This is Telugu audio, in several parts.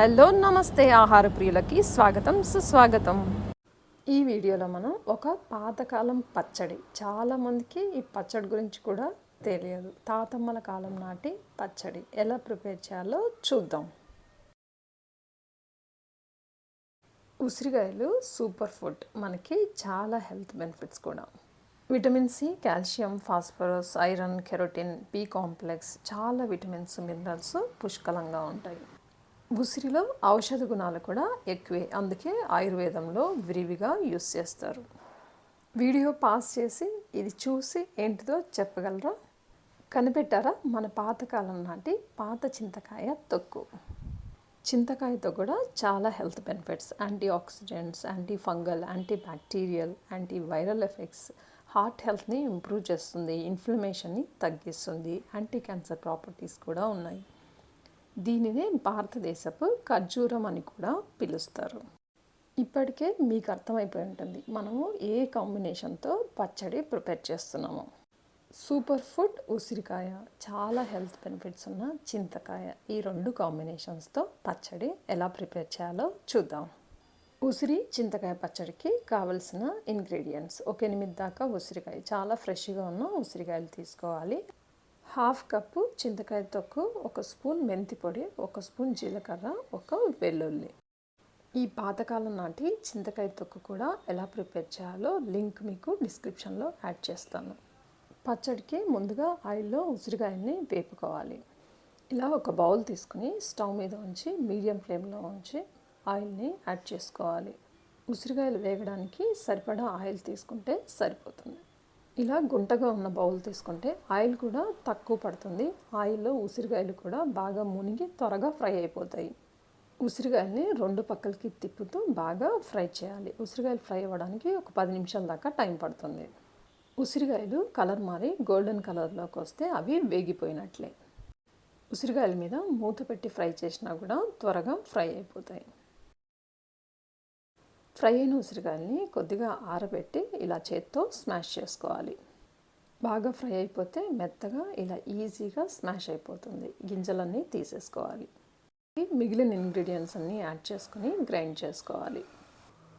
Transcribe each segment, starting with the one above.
హలో నమస్తే ఆహార ప్రియులకి స్వాగతం సుస్వాగతం. ఈ వీడియోలో మనం ఒక పాతకాలం పచ్చడి చాలామందికి ఈ పచ్చడి గురించి కూడా తెలియదు. తాతమ్మల కాలం నాటి పచ్చడి ఎలా ప్రిపేర్ చేయాలో చూద్దాం. ఉసిరికాయలు సూపర్ ఫుడ్ మనకి చాలా హెల్త్ బెనిఫిట్స్ కూడా. Vitamin C calcium phosphorus iron carotene B complex చాలా విటమిన్స్ మినరల్స్ పుష్కలంగా ఉంటాయి. ఉసిరిలో ఔషధ గుణాలు కూడా ఎక్కువే. అందుకే ఆయుర్వేదంలో విరివిగా యూస్ చేస్తారు. వీడియో పాస్ చేసి ఇది చూసి ఏంటిదో చెప్పగలరా? కనిపెట్టారా మన పాతకాలం నాటి పాత చింతకాయ తొక్కు? చింతకాయతో కూడా చాలా health benefits. Anti oxidants anti fungal anti bacterial anti viral effects heart హెల్త్ని ఇంప్రూవ్ చేస్తుంది ఇన్ఫ్లమేషన్ని తగ్గిస్తుంది యాంటీ క్యాన్సర్ ప్రాపర్టీస్ కూడా ఉన్నాయి. దీనినే భారతదేశపు ఖర్జూరం అని కూడా పిలుస్తారు. ఇప్పటికే మీకు అర్థమైపోయి ఉంటుంది. మనము ఏ కాంబినేషన్తో పచ్చడి ప్రిపేర్ చేస్తున్నాము. సూపర్ ఫుడ్ ఉసిరికాయ చాలా హెల్త్ బెనిఫిట్స్ ఉన్న చింతకాయ ఈ రెండు కాంబినేషన్స్తో పచ్చడి ఎలా ప్రిపేర్ చేయాలో చూద్దాం. ఉసిరి చింతకాయ పచ్చడికి కావలసిన ఇంగ్రీడియంట్స్. ఒక ఎనిమిది దాకా ఉసిరికాయ చాలా ఫ్రెష్గా ఉన్న ఉసిరికాయలు తీసుకోవాలి. హాఫ్ కప్పు చింతకాయ తొక్కు ఒక స్పూన్ మెంతి పొడి ఒక స్పూన్ జీలకర్ర ఒక వెల్లుల్లి. ఈ పాతకాలం నాటి చింతకాయ తొక్కు కూడా ఎలా ప్రిపేర్ చేయాలో లింక్ మీకు డిస్క్రిప్షన్లో యాడ్ చేస్తాను. పచ్చడికి ముందుగా ఆయిల్లో ఉసిరికాయల్ని వేపుకోవాలి. ఇలా ఒక బౌల్ తీసుకుని స్టవ్ మీద ఉంచి మీడియం ఫ్లేమ్లో ఉంచి ఆయిల్ని యాడ్ చేసుకోవాలి. ఉసిరికాయలు వేగడానికి సరిపడా ఆయిల్ తీసుకుంటే సరిపోతుంది. ఇలా గుంటగా ఉన్న బౌల్ తీసుకుంటే ఆయిల్ కూడా తక్కువ పడుతుంది. ఆయిల్లో ఉసిరికాయలు కూడా బాగా మునిగి త్వరగా ఫ్రై అయిపోతాయి. ఉసిరికాయల్ని రెండు పక్కలకి తిప్పుతూ బాగా ఫ్రై చేయాలి. ఉసిరికాయలు ఫ్రై అవ్వడానికి ఒక పది నిమిషాల దాకా టైం పడుతుంది. ఉసిరికాయలు కలర్ మారి గోల్డెన్ కలర్లోకి వస్తే అవి వేగిపోయినట్లే. ఉసిరికాయల మీద మూత పెట్టి ఫ్రై చేసినా కూడా త్వరగా ఫ్రై అయిపోతాయి. ఫ్రై అయిన ఉసిరికాయల్ని కొద్దిగా ఆరబెట్టి ఇలా చేత్తో స్మాష్ చేసుకోవాలి. బాగా ఫ్రై అయిపోతే మెత్తగా ఇలా ఈజీగా స్మాష్ అయిపోతుంది. గింజలన్నీ తీసేసుకోవాలి. మిగిలిన ఇంగ్రీడియంట్స్ అన్నీ యాడ్ చేసుకొని గ్రైండ్ చేసుకోవాలి.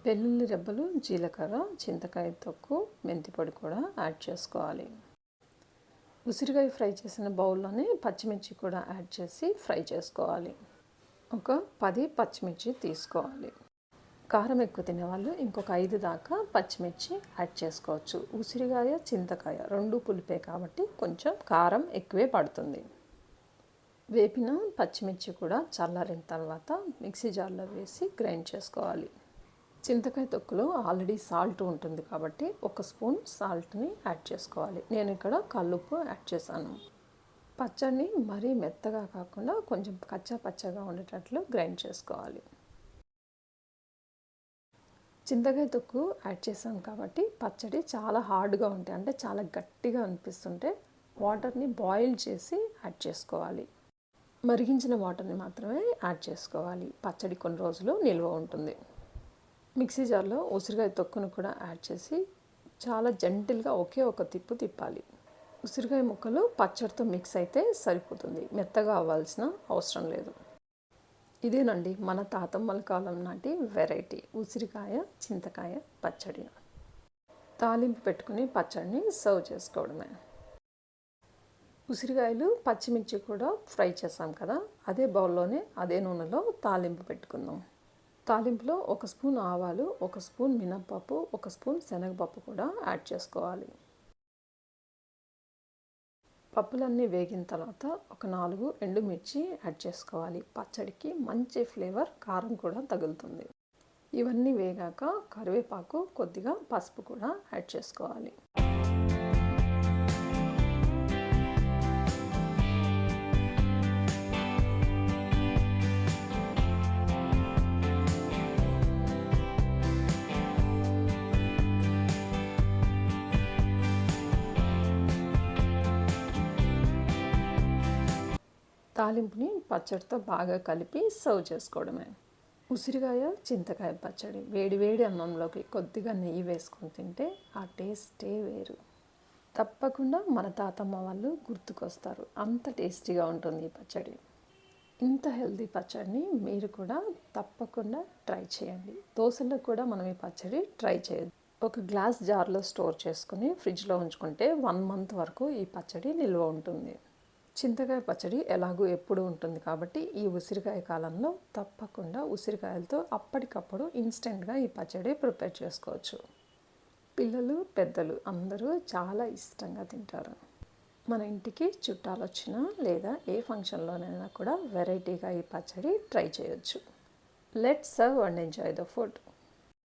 వెల్లుల్లి రెబ్బలు జీలకర్ర చింతకాయ తొక్కు మెంతి పొడి కూడా యాడ్ చేసుకోవాలి. ఉసిరికాయ ఫ్రై చేసిన బౌల్లోనే పచ్చిమిర్చి కూడా యాడ్ చేసి ఫ్రై చేసుకోవాలి. ఒక పది పచ్చిమిర్చి తీసుకోవాలి. కారం ఎక్కువ తినేవాళ్ళు. ఇంకొక ఐదు దాకా పచ్చిమిర్చి యాడ్ చేసుకోవచ్చు. ఉసిరికాయ చింతకాయ రెండు పులిపే కాబట్టి కొంచెం కారం ఎక్కువే పడుతుంది. వేపిన పచ్చిమిర్చి కూడా చల్లారిన తర్వాత మిక్సీ జార్లో వేసి గ్రైండ్ చేసుకోవాలి. చింతకాయ తొక్కులో ఆల్రెడీ సాల్ట్ ఉంటుంది కాబట్టి ఒక స్పూన్ సాల్ట్ని యాడ్ చేసుకోవాలి. నేను ఇక్కడ కల్లుప్పు యాడ్ చేశాను. పచ్చడిని మరీ మెత్తగా కాకుండా కొంచెం కచ్చా పచ్చగా ఉండేటట్లు గ్రైండ్ చేసుకోవాలి. చింతకాయ తొక్కు యాడ్ చేసాం కాబట్టి పచ్చడి చాలా హార్డ్గా ఉంటాయి. అంటే చాలా గట్టిగా అనిపిస్తుంటే వాటర్ని బాయిల్ చేసి యాడ్ చేసుకోవాలి. మరిగించిన వాటర్ని మాత్రమే యాడ్ చేసుకోవాలి. పచ్చడి కొన్ని రోజులు నిల్వ ఉంటుంది. మిక్సీ జార్లో ఉసిరికాయ తొక్కును కూడా యాడ్ చేసి చాలా జెంటిల్గా ఒకే ఒక తిప్పు తిప్పాలి. ఉసిరికాయ ముక్కలు పచ్చడితో మిక్స్ అయితే సరిపోతుంది. మెత్తగా అవ్వాల్సిన అవసరం లేదు. ఇదేనండి మన తాతమ్మల కాలం నాటి వెరైటీ. ఉసిరికాయ చింతకాయ పచ్చడి. తాలింపు పెట్టుకుని పచ్చడిని సర్వ్ చేసుకోవడమే. ఉసిరికాయలు పచ్చిమిర్చి కూడా ఫ్రై చేసాం కదా అదే బౌల్లోనే అదే నూనెలో తాలింపు పెట్టుకుందాం. తాలింపులో ఒక స్పూన్ ఆవాలు ఒక స్పూన్ మినప్పప్పు ఒక స్పూన్ శనగపప్పు కూడా యాడ్ చేసుకోవాలి. పప్పులన్నీ వేగిన తర్వాత ఒక నాలుగు ఎండుమిర్చి యాడ్ చేసుకోవాలి. పచ్చడికి మంచి ఫ్లేవర్ కారం కూడా తగులుతుంది. ఇవన్నీ వేగాక కరివేపాకు కొద్దిగా పసుపు కూడా యాడ్ చేసుకోవాలి. తాలింపుని పచ్చడితో బాగా కలిపి సర్వ్ చేసుకోవడమే. ఉసిరికాయ చింతకాయ పచ్చడి వేడి వేడి అన్నంలోకి కొద్దిగా నెయ్యి వేసుకొని తింటే ఆ టేస్టే వేరు. తప్పకుండా మన తాతమ్మ వాళ్ళు గుర్తుకొస్తారు. అంత టేస్టీగా ఉంటుంది ఈ పచ్చడి. ఇంత హెల్తీ పచ్చడిని మీరు కూడా తప్పకుండా ట్రై చేయండి. దోశల్లో కూడా మనం ఈ పచ్చడి ట్రై చేయదు ఒక గ్లాస్ జార్లో స్టోర్ చేసుకుని ఫ్రిడ్జ్లో ఉంచుకుంటే వన్ మంత్ వరకు ఈ పచ్చడి నిల్వ ఉంటుంది. చింతకాయ పచ్చడి ఎలాగూ ఎప్పుడు ఉంటుంది కాబట్టి ఈ ఉసిరికాయ కాలంలో తప్పకుండా ఉసిరికాయలతో అప్పటికప్పుడు ఇన్స్టెంట్గా ఈ పచ్చడి ప్రిపేర్ చేసుకోవచ్చు. పిల్లలు పెద్దలు అందరూ చాలా ఇష్టంగా తింటారు. మన ఇంటికి చుట్టాలు వచ్చినా లేదా ఏ ఫంక్షన్లోనైనా కూడా వెరైటీగా ఈ పచ్చడి ట్రై చేయొచ్చు. Let serve and enjoy the food.